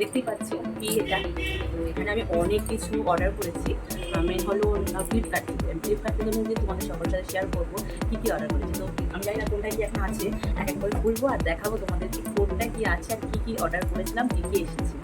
দেখতেই পাচ্ছি কি এটা। এখানে আমি অনেক কিছু অর্ডার করেছি। আমি হলো ফ্লিপকার্ট থেকে। ফ্লিপকার্ট থেকে আমি তোমাদের সকল সাথে শেয়ার করব, কী কী অর্ডার করেছি। তো আমি জানি না কোনটা কি এখন আছে, এক এক করে খুলবো আর দেখাবো তোমাদের কি কোনটা কি আছে আর কী কী অর্ডার করেছিলাম, কী কী এসেছে।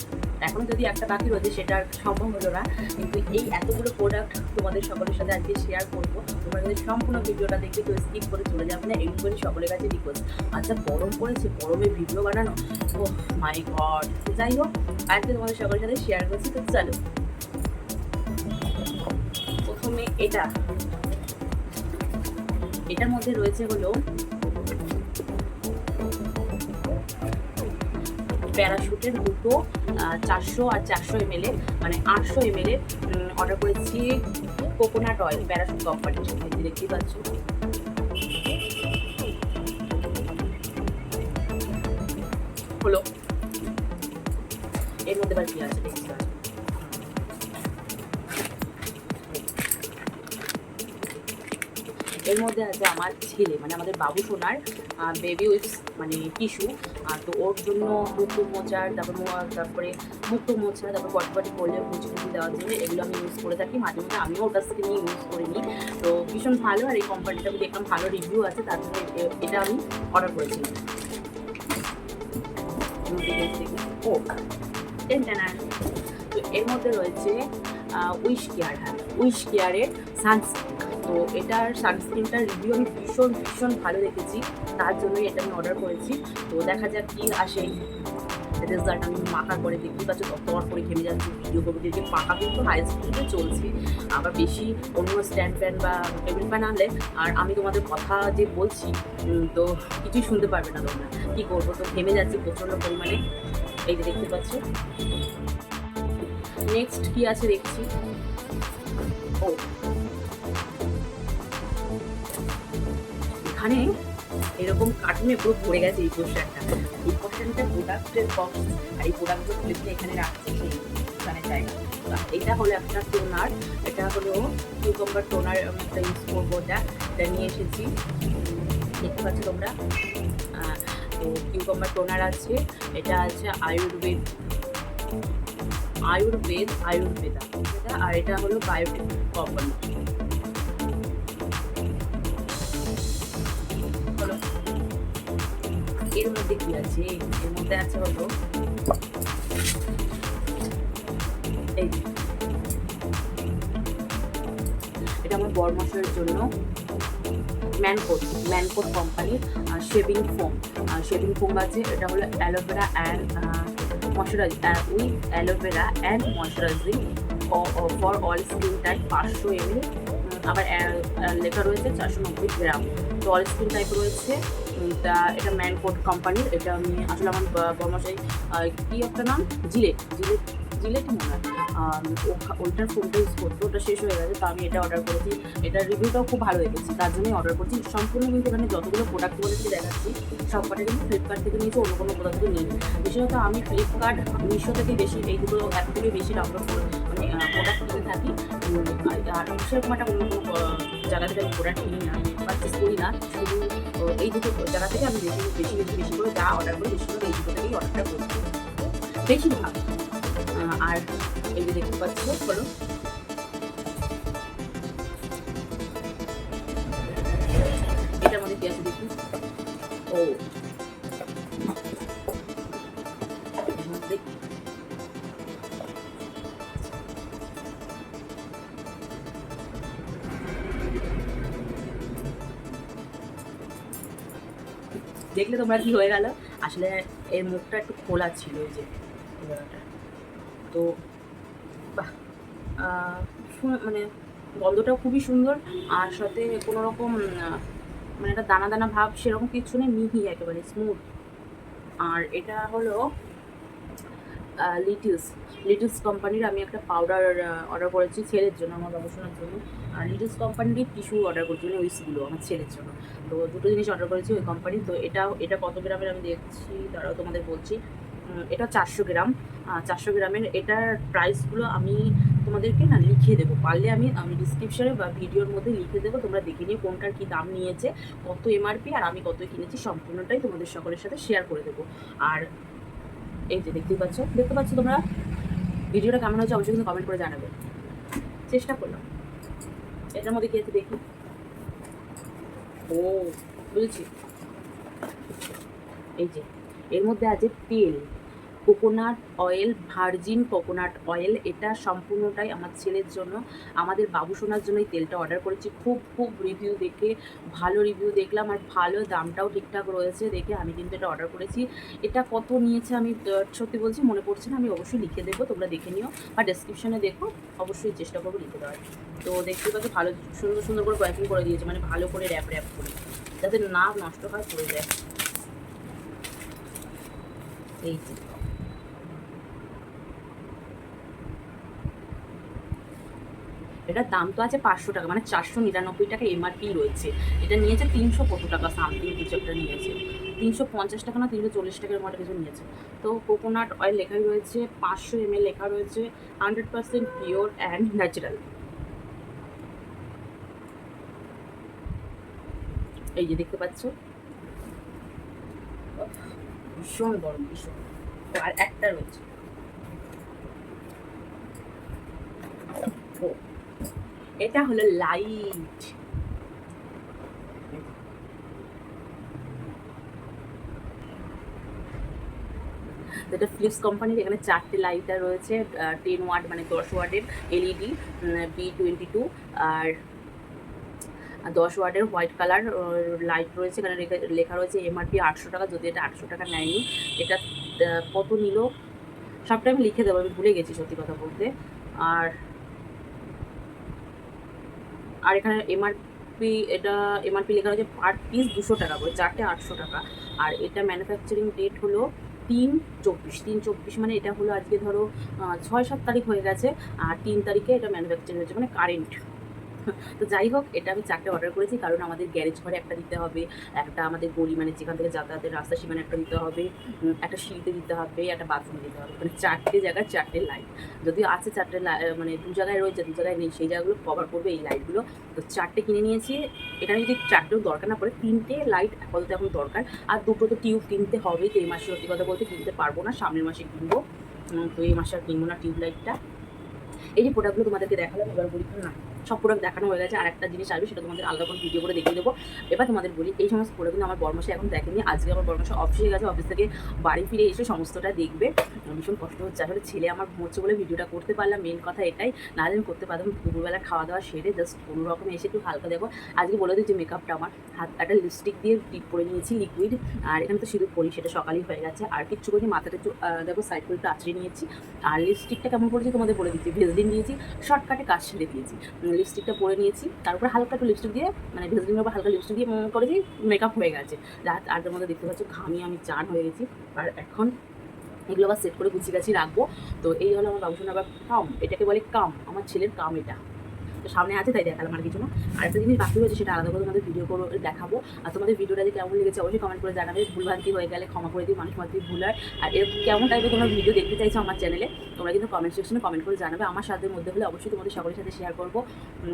এখন যদি একটা বাকি রয়েছে সেটা সম্ভব হলো না। কিন্তু এই এতগুলো প্রোডাক্ট তোমাদের সকলের সাথে আজকে শেয়ার করব। তোমরা যদি সম্পূর্ণ ভিডিওটা দেখে কেউ স্কিপ করে চলে যাবে না এই করে সকলের কাছে রিকোয়েস্ট আচ্ছা গরম পড়েছে, গরমে ভিডিও বানানো? ও মাই গড যাই হোক, আজকে তোমাদের সকলের সাথে শেয়ার করছি। তো চলো। প্রথমে এটা। এটার মধ্যে রয়েছে হলো প্যারাশুটের দুটো চারশো আর চারশো এম মানে আটশো এম অর্ডার করেছি কোকোনাট অয়েল প্যারাসুট কোম্পানির দেখতেই পাচ্ছ। হলো। এর মধ্যে আবার কী আছে এর মধ্যে আছে আমার ছেলে মানে আমাদের বাবু সোনার বেবি উইপস মানে টিস্যু। তো ওর জন্য মুক্ত মোচার, তারপর তারপরে মুক্ত মোচা তারপর পটি পটি করলে মুচি টুচি দেওয়ার জন্য এগুলো আমি ইউজ করে থাকি। মাঝে মধ্যে আমিও ওটার থেকে ইউজ করে নিই। তো ভীষণ ভালো, আর এই কোম্পানিটা আমি দেখলাম ভালো রিভিউ আছে, তার জন্য এটা আমি অর্ডার করেছিলাম ও তো এর মধ্যে রয়েছে উইশ কেয়ার হ্যাঁ উইশ কেয়ারের সানস্ক্রিন তো এটার সানস্ক্রিনটার রিভিউ আমি ভীষণ ভীষণ ভালো দেখেছি। তার জন্যই এটা আমি অর্ডার করেছি। তো দেখা যাক কি আসে। রেজাল্ট আমি মাখা করে দেখতে পাচ্ছি ততবার করে ঘেমে যাচ্ছে ভিডিও করব, যে পাকা কিন্তু হাই স্পিডে চলছে। আবার বেশি অন্য স্ট্যান্ড ফ্যান বা টেবিল ফ্যান আনলে আর আমি তোমাদের কথা যে বলছি তো কিছুই শুনতে পারবে না তোমরা। কী করব? তো ঘেমে যাচ্ছে প্রচণ্ড পরিমাণে। এই যে দেখতে পাচ্ছ। নেক্সট কি আছে দেখছি? এখানে এরকম কার্টুনে পুরো ভরে গেছে এই পোস্টারটা এই পোস্টারটা প্রোডাক্টের বক্স আর এই প্রোডাক্টগুলো খুলে এখানে রাখছে সেই জায়গা। এটা হলো একটা টোনার এটা হলো কিউকাম্বার টোনার একটা ইউজ করব এটা। এটা নিয়ে এসেছি। দেখতে পাচ্ছ তোমরা? তো কিউকাম্বার টোনার আছে, এটা আছে আয়ুর্বেদ। আয়ুর্বেদ, আয়ুর্বেদা। আর এটা হলো বায়োটেক কোম্পানি এর মধ্যে কি আছে? এর মধ্যে আছে হলো এটা আমার বর জন্য। ম্যানকোট ম্যানকোট কোম্পানির শেভিং ফোম শেভিং ফোম আছে। এটা হলো aloe vera and moisturise with aloe vera and moisturising for all skin type পাঁচশো এমএল আবার লেখা রয়েছে চারশো নব্বই গ্রাম। তো অল স্কিন টাইপ রয়েছে। তা এটা ম্যানকোট কোম্পানির এটা আমি আসলে আমার বর্মশাই কি একটা নাম? জিলেট জিলেট জিলেট মনে হয়। ওইটার ফোনটা ইউজ করতো, ওটা শেষ হয়ে গেছে, তো আমি এটা অর্ডার করেছি। এটার রিভিউটাও খুব ভালো দেখেছি তার জন্যই অর্ডার করছি। সম্পূর্ণ কিন্তু এখানে যতগুলো প্রোডাক্ট বলেছি দেখাচ্ছি, সবকটা কিন্তু ফ্লিপকার্ট থেকে নিয়েছি, অন্য কোনো কোথাও থেকে নিই বিশেষত আমি ফ্লিপকার্ট মিশো থেকে বেশি, এই দুটো অ্যাপ থেকে বেশি ডাউনলোড করে প্রোডাক্ট কিনে থাকি আর- সেরকম একটা অন্য জায়গা থেকে আমি প্রোডাক্ট কিনি না পারচেস করি না শুধু এই দুটো জায়গা থেকে আমি বেশি বেশি বেশি বেশি করে যা অর্ডার করি বেশিরভাগ এই দুটো থেকেই অর্ডারটা করি বেশিরভাগ আর এই যে দেখতে পাচ্ছ হলো এটার মধ্যে আছে দেখি ও দেখলে তোমরা কি হয়ে গেল? আসলে এর মুখটা একটু খোলা ছিল এই যে তো, বাহ মানে গন্ধটাও খুবই সুন্দর, আর সাথে কোনো রকম মানে একটা দানা দানা ভাব সেরকম কিছু নেই, মিহি একেবারে স্মুথ আর এটা হলো লিটিলস লিটিলস কোম্পানির আমি একটা পাউডার অর্ডার করেছি ছেলের জন্য, আমার গবেষণার জন্য। আর লিটিলস কোম্পানির টিস্যু অর্ডার করছি মানে উইসগুলো আমার ছেলের জন্য। তো দুটো জিনিস অর্ডার করেছি ওই কোম্পানি তো এটা এটা কত গ্রামের আমি দেখছি, তারাও তোমাদের বলছি। এটা চারশো গ্রাম। চারশো গ্রামের এটার প্রাইসগুলো আমি তোমাদেরকে না লিখে দেবো। পারলে আমি আমি ডিসক্রিপশনে বা ভিডিওর মধ্যে লিখে দেবো, তোমরা দেখে নিয়ে কোনটার কী দাম নিয়েছে, কত এমআরপি আর আমি কত কিনেছি, সম্পূর্ণটাই তোমাদের সকলের সাথে শেয়ার করে দেবো। আর এই যে দেখতেই পাচ্ছ। দেখতে পাচ্ছ তোমরা? ভিডিওটা কেমন হয়েছে অবশ্যই কিন্তু কমেন্ট করে জানাবে। চেষ্টা করলাম। এটার মধ্যে কি আছে দেখি? ও, বুঝেছি। এই যে, এর মধ্যে আছে তেল। Coconut oil virgin coconut oil এটা সম্পূর্ণটাই আমার ছেলের জন্য। আমাদের বাবু সোনার জন্য এই তেলটা অর্ডার করেছি। খুব খুব রিভিউ দেখে, ভালো রিভিউ দেখলাম আর ভালো দামটাও ঠিকঠাক রয়েছে দেখে আমি কিন্তু এটা অর্ডার করেছি। এটা কত নিয়েছে আমি সত্যি বলছি মনে পড়ছে না, আমি অবশ্যই লিখে দেবো, তোমরা দেখে নিও বা ডেসক্রিপশনে দেখো, অবশ্যই চেষ্টা করব লিখে দেওয়ার। তো দেখতে পাচ্ছি ভালো, সুন্দর সুন্দর করে প্যাকিং করে দিয়েছে মানে ভালো করে র্যাপ র্যাপ করে, যাতে না নষ্ট হয়, পড়ে যায়। এই এটার দাম তো আছে পাঁচশো টাকা মানে চারশো নিরানব্বই টাকা এমআরপি রয়েছে। এটা নিয়েছে তিনশো কত টাকা সামথিং কিছু একটা নিয়েছে। তিনশো পঞ্চাশ টাকা না তিনশো চল্লিশ টাকার মতো কিছু নিয়েছে। তো কোকোনাট অয়েল লেখা রয়েছে, পাঁচশো এমএল লেখা রয়েছে hundred percent pure and natural এই যে দেখতে পাচ্ছ? ভীষণ গরম, ভীষণ। আর একটা রয়েছে। এটা হলো লাইট। যেটা ফিলিপস কোম্পানির এখানে চারটে লাইটার রয়েছে টেন ওয়াট মানে দশ ওয়াটের এলইডি বি টোয়েন্টি টু আর দশ ওয়াটের হোয়াইট কালার লাইট রয়েছে। এখানে লেখা- লেখা রয়েছে এমআরপি আটশো টাকা, যদি এটা আটশো টাকা নেয়নি এটা কত নিল? সবটা আমি লিখে দেবো, আমি ভুলে গেছি সত্যি কথা বলতে। আর আর এখানে এমআরপি এটা এমআরপি লেখা রয়েছে পার পিস দুশো টাকা করে, চারটে আটশো টাকা। আর এটা ম্যানুফ্যাকচারিং ডেট হলো তিন চব্বিশ। তিন চব্বিশ মানে এটা হলো আজকে ধরো ছয় সাত তারিখ হয়ে গেছে, আর তিন তারিখে এটা ম্যানুফ্যাকচারিং হয়েছে মানে কারেন্ট তো যাই হোক, এটা আমি চারটে অর্ডার করেছি, কারণ আমাদের গ্যারেজ ঘরে একটা দিতে হবে, একটা আমাদের গলি মানে যেখান থেকে যাতায়াতের রাস্তা সেখানে একটা দিতে হবে একটা সিঁড়িতে দিতে হবে, একটা বাথরুমে দিতে হবে মানে চারটে জায়গায় চারটে লাইট যদিও আছে চারটে মানে দু জায়গায় রয়েছে, দু জায়গায় নেই, সেই জায়গাগুলো কভার করবে এই লাইটগুলো তো চারটে কিনে নিয়েছি, এখানে যদি চারটেও দরকার না পড়ে, তিনটে লাইট আপাতত এখন দরকার, আর দুটো তো টিউব কিনতে হবে, তো এই মাসে সত্যি কথা বলতে কিনতে পারব না, সামনের মাসে কিনবো তো এই মাসে আর কিনবো না টিউব লাইটটা এই যে প্রোডাক্টগুলো তোমাদেরকে দেখালাম, এবার বলি না সব প্রোডাক্ট দেখানো হয়ে গেছে আর একটা জিনিস আসবে সেটা তোমাদের আলাদা করে ভিডিও করে দেখিয়ে দেবো। এবার তোমাদের বলি, এই সমস্ত প্রোডাক্ট কিন্তু আমার বর্মাসে এখন দেখেনি। আজকে আমার বর্মাসে অফিসে গেছে অফিস থেকে বাড়ি ফিরে এসে সমস্তটা দেখবে। ভীষণ কষ্ট হচ্ছে। আসলে ছেলে আমার ঘুমোচ্ছে বলে ভিডিওটা করতে পারলাম মেন কথা এটাই। নাহলে আমি করতে পারতাম, দুপুরবেলা খাওয়া দাওয়া সেরে জাস্ট কোনো রকম এসে একটু হালকা দেখো। আজকে বলে দিই যে মেকআপটা আমার হাত, একটা লিপস্টিক দিয়ে টিপ করে নিয়েছি লিকুইড আর এখানে তো সিঁদুর পরি, সেটা সকালেই হয়ে গেছে। আর কিচ্ছু করি মাথাটা একটু দেখো সাইড করে একটু আঁচড়ে নিয়েছি। আর লিপস্টিকটা কেমন পড়েছি তোমাদের বলে দিচ্ছি। ভেজলিন দিয়েছি শর্টকাটে কাজ সেরে দিয়েছি। লিপস্টিকটা পরে নিয়েছি। তারপর হালকা একটু লিপস্টিক দিয়ে মানে ভেজলিনের উপর হালকা লিপস্টিক দিয়ে, মনে করেছি মেকআপ হয়ে গেছে। রাত আটটার মধ্যে দেখতে পাচ্ছ ঘামিয়ে আমি চান হয়ে গেছি। আর এখন এগুলো আবার সেট করে গুছিয়ে গাছি রাখব। তো এই হলো আমার বাবুসোনা আবার কাম এটাকে বলে কাম আমার ছেলের কাম এটা। তো সামনে আছে, তাই দেখালাম আর কিছু না। আর একটা জিনিস বাকি রয়েছে, সেটা আলাদা করে তোমাদের ভিডিও করে দেখাবো। আর তোমাদের ভিডিওটা যে কেমন লেগেছে অবশ্যই কমেন্ট করে জানাবে। ভুলভ্রান্তি হয়ে গেলে ক্ষমা করে দিই মানুষ মাত্র ভুল হয়। আর এরকম কেমন টাইপের তোমরা ভিডিও দেখতে চাইছো আমার চ্যানেলে তোমরা কিন্তু কমেন্ট সেকশনে কমেন্ট করে জানাবে। আমার সাথে মধ্যে হলে অবশ্যই তোমাদের সকলের সাথে শেয়ার করব।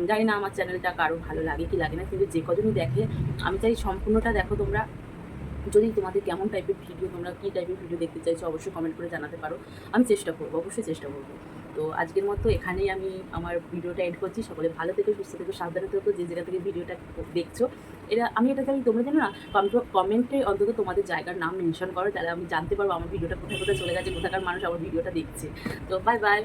জানি না আমার চ্যানেলটা কারও ভালো লাগে কি লাগে না, কিন্তু যে কজনই দেখে, আমি চাই সম্পূর্ণটা দেখো তোমরা। যদি তোমাদের কেমন টাইপের ভিডিও তোমরা কী টাইপের ভিডিও দেখতে চাইছো, অবশ্যই কমেন্ট করে জানাতে পারো। আমি চেষ্টা করব, অবশ্যই চেষ্টা করব। তো আজকের মতো এখানেই আমি আমার ভিডিওটা এড করছি। সকলে ভালো থেকে, সুস্থ থেকে, সাবধানে থেকো, যে জায়গা থেকে ভিডিওটা দেখছ। এটা আমি এটা চাই তোমরা জানো না কমেন্টে অন্তত তোমাদের জায়গার নাম মেনশন করো, তাহলে আমি জানতে পারব আমার ভিডিওটা কোথায় কোথায় চলে গেছে, কোথাকার মানুষ আমার ভিডিওটা দেখছে। তো বাই বাই